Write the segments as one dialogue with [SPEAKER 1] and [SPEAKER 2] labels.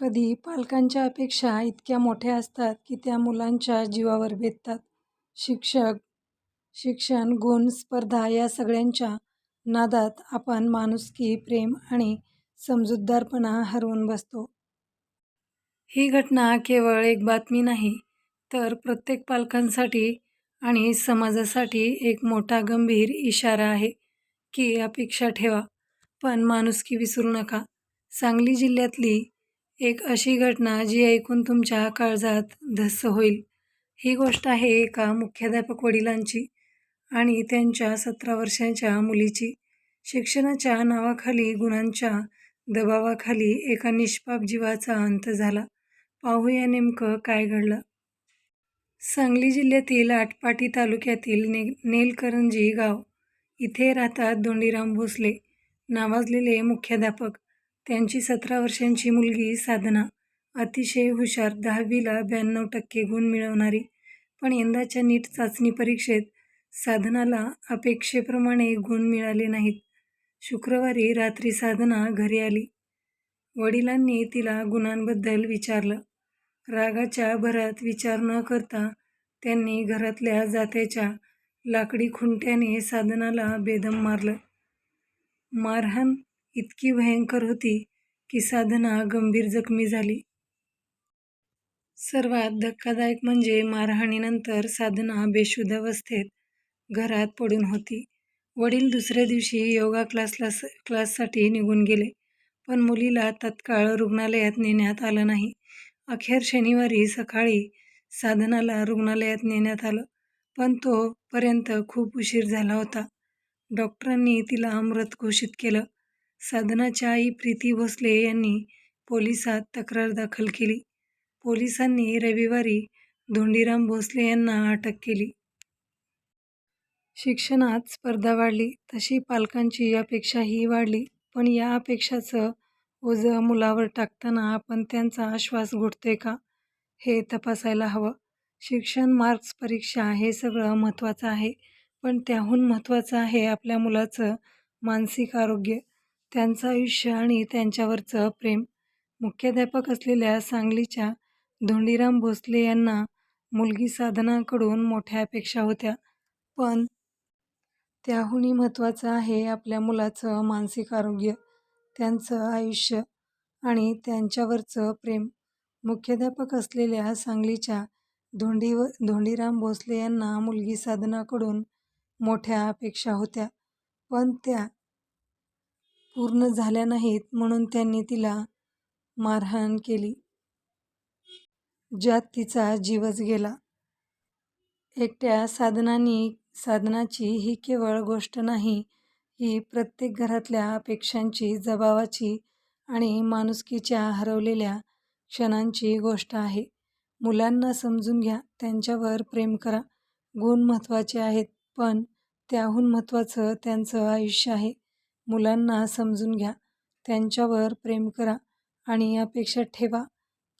[SPEAKER 1] कधी पालकांच्या अपेक्षा इतक्या मोठ्या असतात की त्या मुलांच्या जीवावर बेततात. शिक्षक, शिक्षण, गुण, स्पर्धा या सगळ्यांच्या नादात आपण माणुसकी, प्रेम आणि समजूतदारपणा हरवून बसतो. ही घटना केवळ एक बातमी नाही, तर प्रत्येक पालकांसाठी आणि समाजासाठी एक मोठा गंभीर इशारा आहे की अपेक्षा ठेवा, पण माणुसकी विसरू नका. सांगली जिल्ह्यातली एक अशी घटना जी ऐकून तुमच्या काळजात धस्स होईल. ही गोष्ट आहे एका मुख्याध्यापक वडिलांची आणि त्यांच्या सतरा वर्षांच्या मुलीची. शिक्षणाच्या नावाखाली, गुणांच्या दबावाखाली एका निष्पाप जीवाचा अंत झाला. पाहूया नेमकं काय घडलं. सांगली जिल्ह्यातील आटपाटी तालुक्यातील ने नेलकरंजी गाव. इथे राहतात धोंडीराम भोसले नावाजलेले मुख्याध्यापक. त्यांची सतरा वर्षांची मुलगी साधना. अतिशय हुशार, दहावीला ब्याण्णव टक्के गुण मिळवणारी. पण यंदाच्या नीट चाचणी परीक्षेत साधनाला अपेक्षेप्रमाणे गुण मिळाले नाहीत. शुक्रवारी रात्री साधना घरी आली. वडिलांनी तिला गुणांबद्दल विचारलं. रागाच्या भरात विचार न करता त्यांनी घरातल्या जात्याच्या लाकडी खुंट्याने साधनाला बेदम मारलं. मारहाण इतकी भयंकर होती की साधना गंभीर जखमी झाली. सर्वात धक्कादायक म्हणजे मारहाणीनंतर साधना बेशुद्धावस्थेत घरात पडून होती. वडील दुसऱ्या दिवशी योगा क्लाससाठी निघून गेले, पण मुलीला तत्काळ रुग्णालयात नेण्यात आलं नाही. अखेर शनिवारी सकाळी साधनाला रुग्णालयात नेण्यात आलं, पण तोपर्यंत खूप उशीर झाला होता. डॉक्टरांनी तिला मृत घोषित केलं. साधनाच्या आई प्रीती भोसले यांनी पोलिसात तक्रार दाखल केली. पोलिसांनी रविवारी धोंडीराम भोसले यांना अटक केली. शिक्षणात स्पर्धा वाढली, तशी पालकांची अपेक्षाही वाढली. पण या अपेक्षाचं ओझं मुलावर टाकताना आपण त्यांचा आश्वास घोटतोय का, हे तपासायला हवं. शिक्षण, मार्क्स, परीक्षा हे सगळं महत्त्वाचं आहे, पण त्याहून महत्त्वाचं आहे आपल्या मुलाचं मानसिक आरोग्य, त्यांचं आयुष्य आणि त्यांच्यावरचं प्रेम. मुख्याध्यापक असलेल्या सांगलीच्या धोंडीराम भोसले यांना मुलगी साधनाकडून मोठ्या अपेक्षा होत्या. पण त्याहूनही महत्त्वाचं आहे आपल्या मुलाचं मानसिक आरोग्य, त्यांचं आयुष्य आणि त्यांच्यावरचं प्रेम. मुख्याध्यापक असलेल्या सांगलीच्या धोंडीराम भोसले यांना मुलगी साधनाकडून मोठ्या अपेक्षा होत्या, पण त्या पूर्ण झाल्या नाहीत म्हणून त्यांनी तिला मारहाण केली. ज्यात तिचा जीवच गेला. एकट्या साधनाची ही केवळ गोष्ट नाही, ही प्रत्येक घरातल्या अपेक्षांची, जबावाची आणि माणुसकीच्या हरवलेल्या क्षणांची गोष्ट आहे. मुलांना समजून घ्या, त्यांच्यावर प्रेम करा. गुण महत्त्वाचे आहेत, पण त्याहून महत्त्वाचं त्यांचं आयुष्य आहे. मुलांना समजून घ्या, त्यांच्यावर प्रेम करा आणि अपेक्षा ठेवा,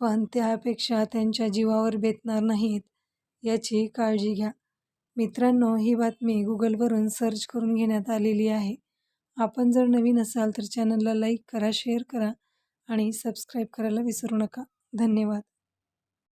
[SPEAKER 1] पण त्या अपेक्षा त्यांच्या जीवावर बेतणार नाहीत, याची काळजी घ्या. मित्रांनो, ही बातमी गुगलवरून सर्च करून घेण्यात आलेली आहे. आपण जर नवीन असाल तर चॅनलला लाईक करा, शेअर करा आणि सबस्क्राईब करायला विसरू नका. धन्यवाद.